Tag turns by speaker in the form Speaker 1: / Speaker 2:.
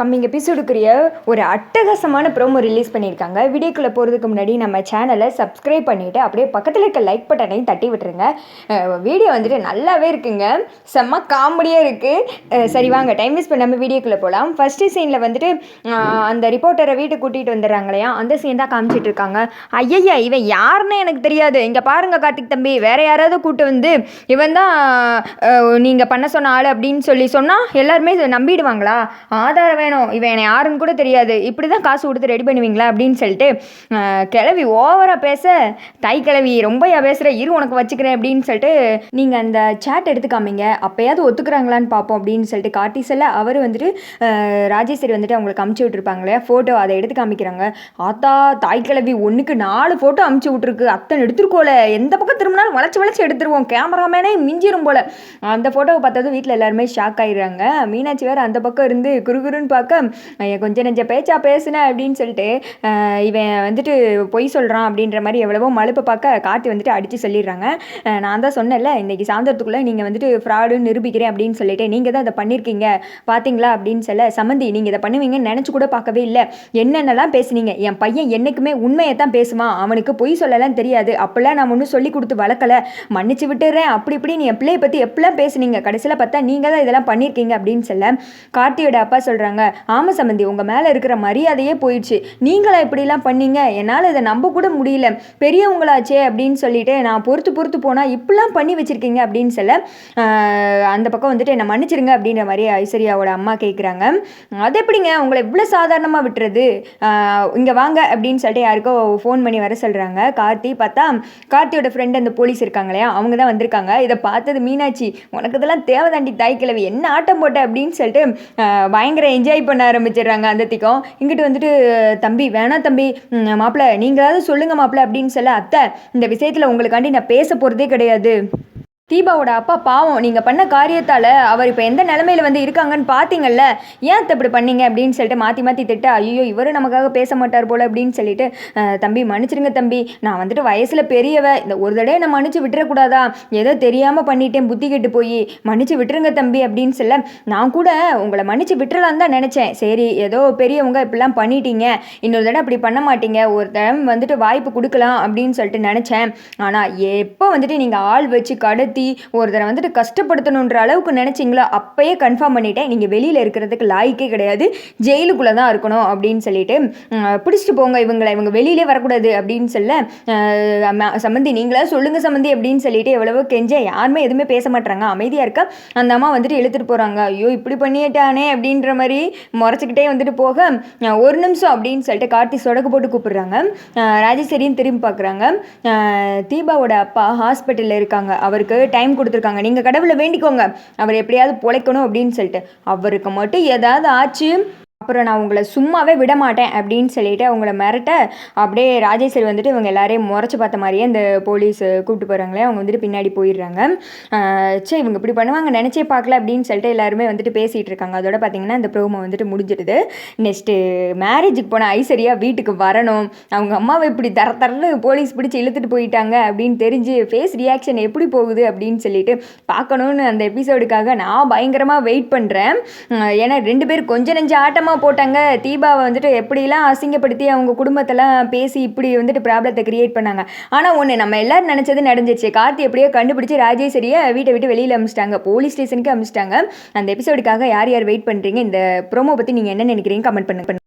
Speaker 1: Coming எபிசோடுக்குரிய ஒரு அட்டகாசமான promo release பண்ணியிருக்காங்க. வீடியோக்குள்ளே போகிறதுக்கு முன்னாடி நம்ம சேனலை சப்ஸ்கிரைப் பண்ணிவிட்டு அப்படியே பக்கத்தில் இருக்க லைக் பட்டனையும் தட்டி விட்டுருங்க. வீடியோ வந்துட்டு நல்லாவே இருக்குங்க. செம்ம காமெடியாக இருக்குது சரி வாங்க டைம் வேஸ்ட் பண்ணாமல் வீடியோக்குள்ளே போகலாம் ஃபஸ்ட்டு சீனில் வந்துட்டு அந்த ரிப்போர்ட்டரை வீட்டுக்கு கூட்டிகிட்டு வந்துடுறாங்க இல்லையா அந்த சீன் தான் காமிச்சிட்ருக்காங்க இருக்காங்க. இவன் யாருன்னு எனக்கு தெரியாது. இங்கே பாருங்க கார்த்திக் தம்பி. வேறு யாராவது கூப்பிட்டு வந்து இவன் தான் நீங்கள் பண்ண சொன்ன ஆள் அப்படின்னு சொல்லி சொன்னால் எல்லாருமே இதை நம்பிடுவாங்களா? ஆதாரம் வேணும். இவன் என்னை யாருன்னு கூட தெரியாது. இப்படி தான் காசு கொடுத்து ரெடி பண்ணுவீங்களா அப்படின்னு சொல்லிட்டு கிளவி ஓவராக பேச தாய் கிளவி ரொம்பயா பேசுகிற இரு உனக்கு வச்சுக்கிறேன். அப்படின்னு சொல்லிட்டு நீங்கள் அந்த சேட் எடுத்து காமிங்க அப்போயாவது ஒத்துக்கிறாங்களான்னு பார்ப்போம். அப்படின்னு சொல்லிட்டு காட்டி செல்ல அவர் வந்துட்டு ராஜேஸ்வரி வந்துட்டு அவங்களுக்கு அமுச்சு விட்டுருப்பாங்களே ஃபோட்டோ அதை எடுத்து காமிக்கிறாங்க. ஆத்தா தாய் கிழவி ஒன்றுக்கு நாலு ஃபோட்டோ அமுச்சு விட்ருக்கு அத்தனை எடுத்துருக்கோல. எந்த பக்கம் திரும்பினாலும் வளைச்சு வளைச்சு எடுத்துருவோம். கேமராமேனே மிஞ்சிரும் போல. அந்த ஃபோட்டோவை பார்த்தது வீட்டில் எல்லாருமே ஷாக் ஆயிடுறாங்க. மீனாட்சி வேறு அந்த பக்கம் இருந்து குறுகுறுன்னு பார்க்க கொஞ்சம் நெஞ்ச பேச்சா பேசுனேன் அப்படின்னு சொல்லிட்டு இவன் வந்துட்டு பொய் சொல்கிறான் அப்படின்ற மாதிரி எவ்வளவோ மழுப்பை பார்க்க கார்த்தி வந்துட்டு அடித்து சொல்லிடுறாங்க. நான் தான் சொன்னேன்ல இன்னைக்கு சாயந்தரத்துக்குள்ளே நீங்கள் வந்துட்டு ஃப்ராடுன்னு நிரூபிக்கிறேன் அப்படின்னு சொல்லிட்டு நீங்கள் தான் இதை பண்ணியிருக்கீங்க பார்த்தீங்களா அப்படின்னு சொல்ல சம்மந்தி நீங்கள் இதை பண்ணுவீங்கன்னு நினச்சி கூட பார்க்கவே இல்லை. என்னென்னலாம் பேசுனீங்க? என் பையன் என்றைக்குமே உண்மையை தான் பேசுவான். அவனுக்கு பொய் சொல்லலாம் தெரியாது. அப்போல்லாம் நான் ஒன்றும் சொல்லி கொடுத்து வளர்க்கல. மன்னிச்சு விட்டுறேன். அப்படி இப்படி நீ என் பிள்ளையை பற்றி எப்படிலாம் பேசுனீங்க? கடைசியில் பார்த்தா நீங்கள் தான் இதெல்லாம் பண்ணியிருக்கீங்க அப்படின்னு சொல்ல கார்த்தியோட அப்பா சொல்கிறாங்க ஆமாம் சம்மந்தி உங்கள் மேலே இருக்கிற மரியாதையே போயிடுச்சு. நீங்களா இப்படிலாம் பண்ணீங்க? என்னால் இதை நம்ப கூட முடியல. பெரியவங்களாச்சே அப்படின்னு சொல்லிட்டு நான் பொறுத்து பொறுத்து போனால் இப்படிலாம் பண்ணி வச்சுருக்கீங்க அப்படின்னு சொல்ல அந்த பக்கம் வந்துட்டு என்னை மன்னிச்சிருங்க அப்படின்ற மாதிரி ஐஸ்வர்யாவோட அம்மா கேட்குறாங்க அது எப்படிங்க? உங்களை இவ்வளோ சாதாரணமாக விட்டுறது? இங்கே வாங்க அப்படின்னு சொல்லிட்டு யாருக்கோ ஃபோன் பண்ணி வர சொல்கிறாங்க கார்த்தி பார்த்தா கார்த்தியோட ஃப்ரெண்டு அந்த போலீஸ் இருக்காங்க இல்லையா? அவங்க தான் வந்திருக்காங்க. இதை பார்த்தது மீனாட்சி உனக்கு இதெல்லாம் தேவை தாண்டி தாய் கிழவி என்ன ஆட்டம் போட்ட அப்படின்னு சொல்லிட்டு பயங்கர என்ஜாய் பண்ண ஆரம்பிச்சிடுறாங்க அந்த திக்கம் இங்கிட்டு வந்துட்டு தம்பி வேணாம் தம்பி. மாப்பிள்ள நீங்களாவது சொல்லுங்க மாப்பிள்ள அப்படின்னு சொல்ல அத்தை இந்த விஷயத்தில் உங்களுக்காண்டி நான் பேச போகிறதே கிடையாது. தீபாவோட அப்பா பாவம் நீங்கள் பண்ண காரியத்தால் அவர் இப்போ எந்த நிலமையில வந்து இருக்காங்கன்னு பார்த்தீங்கல்ல ஏன் இப்படி பண்ணீங்க அப்படின்னு சொல்லிட்டு மாற்றி மாற்றி திட்ட ஐயோ இவரும் நமக்காக பேச மாட்டார் போல் அப்படின்னு சொல்லிட்டு தம்பி மன்னிச்சிருங்க தம்பி நான் வந்துட்டு வயசில் பெரியவ இந்த ஒரு தடவை நான் மன்னிச்சு விட்டுறக்கூடாதா? ஏதோ தெரியாமல் பண்ணிட்டேன் புத்தி கெட்டு போய் மன்னிச்சு விட்டுருங்க தம்பி அப்படின்னு சொல்ல நான் கூட உங்களை மன்னிச்சு விட்டுறலான்னு தான் நினச்சேன். சரி ஏதோ பெரியவங்க இப்படிலாம் பண்ணிட்டீங்க இன்னொரு தடவை அப்படி பண்ண மாட்டீங்க ஒரு தடவை வந்துட்டு வாய்ப்பு கொடுக்கலாம் அப்படின்னு சொல்லிட்டு நினச்சேன். ஆனால் எப்போ வந்துட்டு நீங்கள் ஆள் வச்சு கடத்தி ஒரு ஒருத்தரை வந்துட்டு கஷ்டப்படுத்தணுன்ற அளவுக்கு நினச்சிங்களோ? அப்பயே கன்ஃபார்ம் பண்ணிட்டேன். நீங்கள் வெளியில் இருக்கிறதுக்கு லாய்க்கே கிடையாது. ஜெயிலுக்குள்ளே தான் இருக்கணும் அப்படின்னு சொல்லிட்டு பிடிச்சிட்டு போங்க இவங்களை. இவங்க வெளியிலே வரக்கூடாது அப்படின்னு சொல்ல சம்மந்தி நீங்களா சொல்லுங்கள் சம்மந்தி அப்படின்னு சொல்லிட்டு எவ்வளவோ கெஞ்ச. யாருமே எதுவுமே பேச மாட்டாங்க அமைதியாக இருக்க. அந்த அம்மா வந்துட்டு இழுத்துட்டு போகிறாங்க ஐயோ இப்படி பண்ணிட்டானே அப்படின்ற மாதிரி முறைச்சிக்கிட்டே வந்துட்டு போக ஒரு நிமிஷம் அப்படின்னு சொல்லிட்டு கார்த்தி சொடக்கு போட்டு கூப்பிடுறாங்க. ராஜேஸ்வரியும் திரும்பி பார்க்குறாங்க. தீபாவோட அப்பா ஹாஸ்பிட்டலில் இருக்காங்க. அவருக்கு டைம் கொடுத்துருக்காங்க. நீங்கள் கடவுளை வேண்டிக்கோங்க. அவர் எப்படியாவது பொழைக்கணும் அப்படின்னு சொல்லிட்டு. அவருக்கு மட்டும் ஏதாவது ஆச்சு? அப்புறம் நான் உங்களை சும்மாவே விட மாட்டேன் அப்படின்னு சொல்லிட்டு அவங்கள மிரட்ட அப்படியே ராஜேஸ்வரி வந்துட்டு இவங்க எல்லாரையும் முறைச்சி பார்த்த மாதிரியே இந்த போலீஸ் கூப்பிட்டு போகிறாங்களே அவங்க வந்துட்டு பின்னாடி போயிடுறாங்க. சே இவங்க இப்படி பண்ணுவாங்க நினச்சே பார்க்கல அப்படின்னு சொல்லிட்டு எல்லாருமே வந்துட்டு பேசிகிட்டு இருக்காங்க. அதோட பார்த்தீங்கன்னா இந்த ப்ரோமோ வந்துட்டு முடிஞ்சிடுது. நெக்ஸ்ட்டு மேரேஜுக்கு போன ஐஸ்வர்யா வீட்டுக்கு வரணும். அவங்க அம்மாவை இப்படி தர தரன்னு போலீஸ் பிடிச்சி இழுத்துட்டு போயிட்டாங்க அப்படின்னு தெரிஞ்சு ஃபேஸ் ரியாக்ஷன் எப்படி போகுது அப்படின்னு சொல்லிட்டு பார்க்கணுன்னு அந்த எபிசோடுக்காக நான் பயங்கரமாக வெயிட் பண்ணுறேன் ஏன்னா ரெண்டு பேர் கொஞ்சம் நெஞ்ச ஆட்டமாக போட்டாங்க. தீபாவை வந்துட்டு எப்படிலாம் அசிங்கப்படுத்தி அவங்க குடும்பத்தெல்லாம் பேசி இப்படி வந்துட்டு ப்ராப்ளத்தை கிரியேட் பண்ணாங்க. ஆனால் ஒன்று நம்ம எல்லாரும் நினச்சது நடந்துச்சு. கார்த்தி எப்படியோ கண்டுபிடிச்சி ராஜேஸ்வரியை வீட்டை விட்டு வெளியில் அமிச்சிட்டாங்க. போலீஸ் ஸ்டேஷனுக்கு அமிச்சிட்டாங்க. அந்த எபிசோடுக்காக யார் யார் வெயிட் பண்ணுறீங்க இந்த ப்ரோமோ பற்றி நீங்கள் என்ன நினைக்கிறீங்க கமெண்ட் பண்ணுங்க.